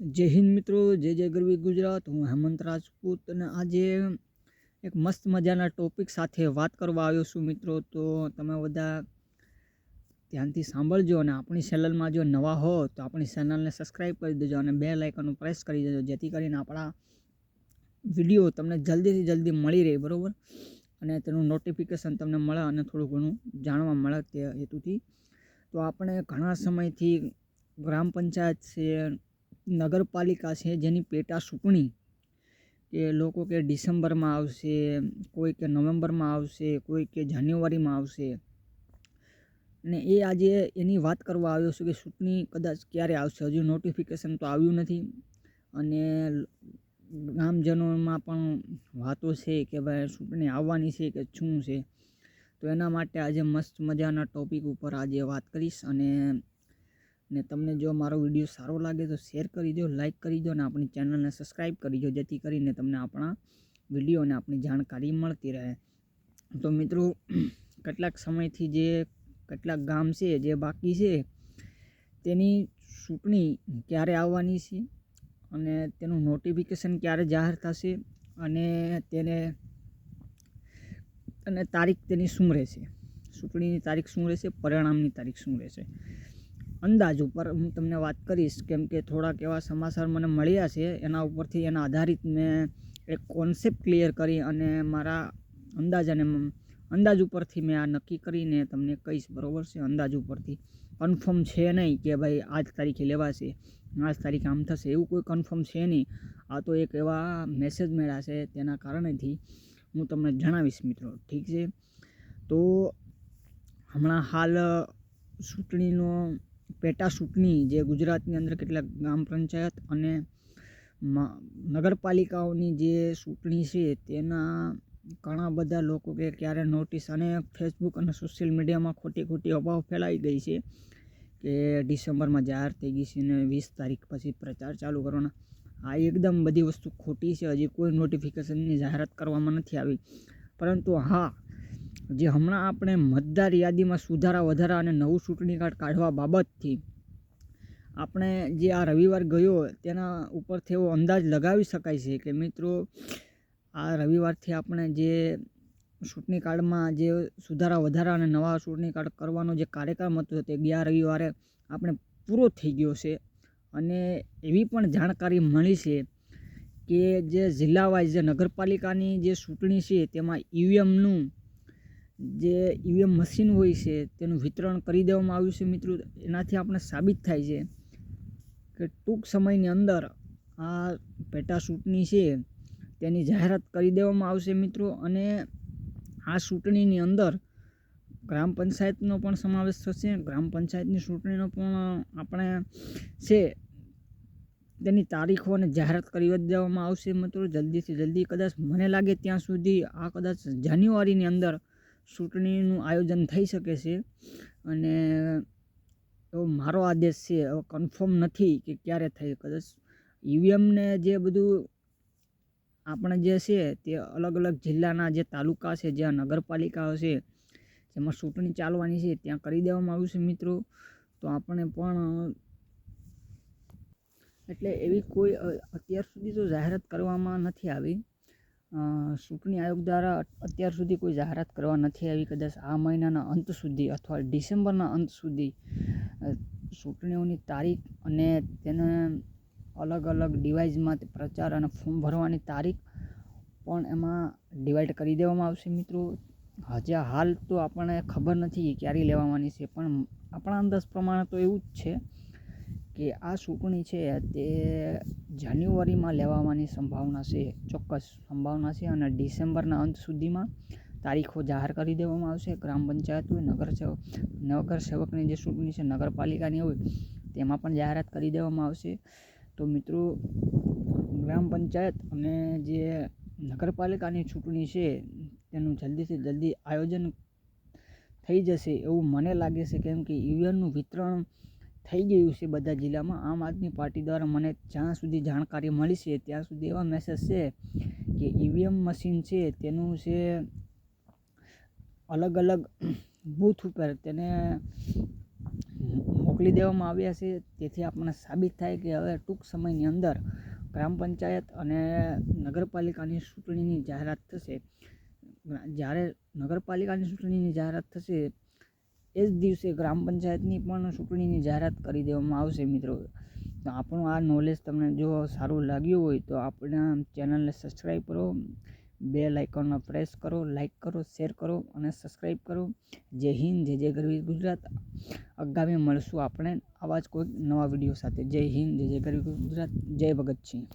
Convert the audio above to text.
જય હિન્દ મિત્રો, જય જય ગરવી ગુજરાત. હું હેમંત રાજપૂત અને આજે એક મસ્ત મજાના ટોપિક સાથે વાત કરવા આવ્યો છું મિત્રો. તો તમે બધા ધ્યાનથી સાંભળજો અને આપણી ચેનલમાં જો નવા હો, તો આપણી ચેનલને સબસ્ક્રાઈબ કરી દેજો અને બે લાઇકનનું પ્રેસ કરી દેજો, જેથી કરીને આપણા વીડિયો તમને જલ્દીથી જલ્દી મળી રહે, બરાબર? અને તેનું નોટિફિકેશન તમને મળે અને થોડું ઘણું જાણવા મળે તે હેતુથી. તો આપણે ઘણા સમયથી ગ્રામ પંચાયત છે નગરપાલિકા છે, જેની પેટા ચૂંટણી કે લોકો કે ડિસેમ્બરમાં આવશે, કોઈ કે નવેમ્બરમાં આવશે, કોઈ કે જાન્યુઆરીમાં આવશે. ને એ આજે એની વાત કરવા આવ્યો છું કે ચૂંટણી કદાચ ક્યારે આવશે? હજુ નોટિફિકેશન તો આવ્યું નથી. અને ગામજનોમાં પણ વાતો છે કે ભાઈ ચૂંટણી આવવાની છે કે શું છે? તો એના માટે આજે મસ્ત મજાના ટોપિક ઉપર આજે વાત કરીશ અને ને તમને જો મારો વીડિયો સારો લાગે તો શેર કરી દો લાઇક કરી દો અને આપણી ચેનલને સબસ્ક્રાઈબ કરી દો, જેથી કરીને તમને આપણા વીડિયો અને આપણી જાણકારી મળતી રહે. તો મિત્રો, કેટલાક સમયથી જે કેટલાક ગામ છે, જે બાકી છે, તેની ચૂંટણી ક્યારે આવવાની છે અને તેનું નોટિફિકેશન ક્યારે જાહેર થશે અને તેને, અને તારીખ તેની શું રહેશે? ચૂંટણીની તારીખ શું રહેશે? પરિણામની તારીખ શું રહેશે? અંદાજ ઉપર હું તમને વાત કરીશ, કેમ કે થોડાક એવા સમાચાર મને મળ્યા છે, એના ઉપરથી એના આધારિત મેં એક કોન્સેપ્ટ ક્લિયર કરી અને મારા અંદાજ અને અંદાજ ઉપરથી મેં આ નક્કી કરીને તમને કહીશ, બરાબર છે? અંદાજ ઉપરથી. કન્ફર્મ છે નહીં કે ભાઈ આ જ તારીખે લેવાશે આ જ તારીખે આમ થશે, એવું કોઈ કન્ફર્મ છે નહીં. આ તો એક એવા મેસેજ મળ્યા છે, તેના કારણેથી હું તમને જણાવીશ મિત્રો, ઠીક છે? તો હમણાં હાલ ચૂંટણીનો પેટા ચૂંટણી જે ગુજરાતની અંદર કેટલાક ગ્રામ પંચાયત અને નગરપાલિકાઓની જે ચૂંટણી છે તેના ઘણા બધા લોકો કે ક્યારે નોટિસ અને ફેસબુક અને સોશિયલ મીડિયામાં ખોટી ખોટી અફવાઓ ફેલાઈ ગઈ છે કે ડિસેમ્બરમાં જાહેર થઈ ગઈ છે અને વીસ તારીખ પછી પ્રચાર ચાલુ કરવાના. આ એકદમ બધી વસ્તુ ખોટી છે, હજી કોઈ નોટિફિકેશનની જાહેરાત કરવામાં નથી આવી. પરંતુ હા જે હમણાં આપણે મતદાર યાદીમાં સુધારા વધારા અને નવું ચૂંટણી કાર્ડ કાઢવા બાબતથી આપણે જે આ રવિવાર ગયો તેના ઉપરથી એવો અંદાજ લગાવી શકાય છે કે મિત્રો, આ રવિવારથી આપણે જે ચૂંટણી કાર્ડમાં જે સુધારા વધારા અને નવા ચૂંટણી કાર્ડ કરવાનો જે કાર્યક્રમ હતો તે ગયા રવિવારે આપણે પૂરો થઈ ગયો છે. અને એવી પણ જાણકારી મળી છે કે જે જિલ્લા વાઇઝ જે નગરપાલિકાની જે ચૂંટણી છે તેમાં ઈવીએમનું જે ઈવીએમ મશીન હોય છે, તેનું વિતરણ કરી દેવામાં આવ્યું છે મિત્રો. એનાથી આપણે સાબિત થાય છે કે ટૂંક સમયની અંદર આ પેટા ચૂંટણી છે, તેની જાહેરાત કરી દેવામાં આવશે મિત્રો. અને આ ચૂંટણીની અંદર ગ્રામ પંચાયતનો પણ સમાવેશ થશે. ગ્રામ પંચાયતની ચૂંટણીનો પણ આપણે છે, તેની તારીખો અને જાહેરાત કરી દેવામાં આવશે મિત્રો. જલ્દીથી જલ્દી કદાચ મને લાગે ત્યાં સુધી આ કદાચ જાન્યુઆરીની અંદર ચૂંટણીનું આયોજન થઈ શકે છે. અને એવો મારો આદેશ છે હવે કન્ફર્મ નથી કે ક્યારે થઈ કદાચ ઈવીએમને જે બધું આપણે જે છે તે અલગ અલગ જિલ્લાના જે તાલુકા છે, જ્યાં નગરપાલિકાઓ છે, જેમાં ચૂંટણી ચાલવાની છે, ત્યાં કરી દેવામાં આવ્યું છે મિત્રો. તો આપણે પણ એટલે એવી કોઈ અત્યાર સુધી તો જાહેરાત કરવામાં નથી આવી. ચૂંટણી આયોગ દ્વારા અત્યાર સુધી કોઈ જાહેરાત કરવા નથી આવી. કદાચ આ મહિનાના અંત સુધી અથવા ડિસેમ્બરના અંત સુધી ચૂંટણીઓની તારીખ અને તેને અલગ અલગ ડિવાઇસમાં પ્રચાર અને ફોર્મ ભરવાની તારીખ પણ એમાં ડિવાઈડ કરી દેવામાં આવશે મિત્રો. હજી હાલ તો આપણને ખબર નથી ક્યારે લેવાની છે, પણ આપણા અંદાજ પ્રમાણે તો એવું જ છે. કે આ ચૂંટણી છે તે જાન્યુઆરીમાં લેવામાંની સંભાવના છે, ચોક્કસ સંભાવના છે અને ડિસેમ્બરના અંત સુધીમાં તારીખો જાહેર કરી દેવામાં આવશે. ગ્રામ પંચાયત હોય, નગર નગરસેવકની નગર સેવકની જે ચૂંટણી છે, નગરપાલિકાની હોય, તેમાં પણ જાહેરાત કરી દેવામાં આવશે. તો મિત્રો, ગ્રામ પંચાયત અને જે નગરપાલિકાની ચૂંટણી છે, તેનું જલ્દીથી જલ્દી આયોજન થઈ જશે એવું મને લાગે છે, કેમ કે ઈવીએમનું વિતરણ થઈ ગયું છે બધા જિલ્લામાં. આમ આદમી પાર્ટી દ્વારા મને જ્યાં સુધી જાણકારી મળી છે, ત્યાં સુધી એવા મેસેજ છે કે ઈવીએમ મશીન છે, તેનું છે અલગ અલગ બૂથ ઉપર તેને મોકલી દેવામાં આવ્યા છે. તેથી આપણને સાબિત થાય કે હવે ટૂંક સમયની અંદર ગ્રામ પંચાયત અને નગરપાલિકાની ચૂંટણીની જાહેરાત થશે. જ્યારે નગરપાલિકાની ચૂંટણીની જાહેરાત થશે એ જ દિવસે ગ્રામ પંચાયતની પણ ચૂંટણીની જાહેરાત કરી દેવામાં આવશે મિત્રો. તો આપણું આ નોલેજ તમને જો સારું લાગ્યું હોય તો આપણા ચેનલને સબસ્ક્રાઈબ કરો બે લાઇકોનનો પ્રેસ કરો લાઇક કરો શેર કરો અને સબસ્ક્રાઈબ કરો. જય હિન્દ, જય જય ગરવી ગુજરાત. આગામી મળશું આપણે આવા જ કોઈક નવા વીડિયો સાથે. જય હિન્દ, જય જય ગરવી ગુજરાત. જય ભગતસિંહ.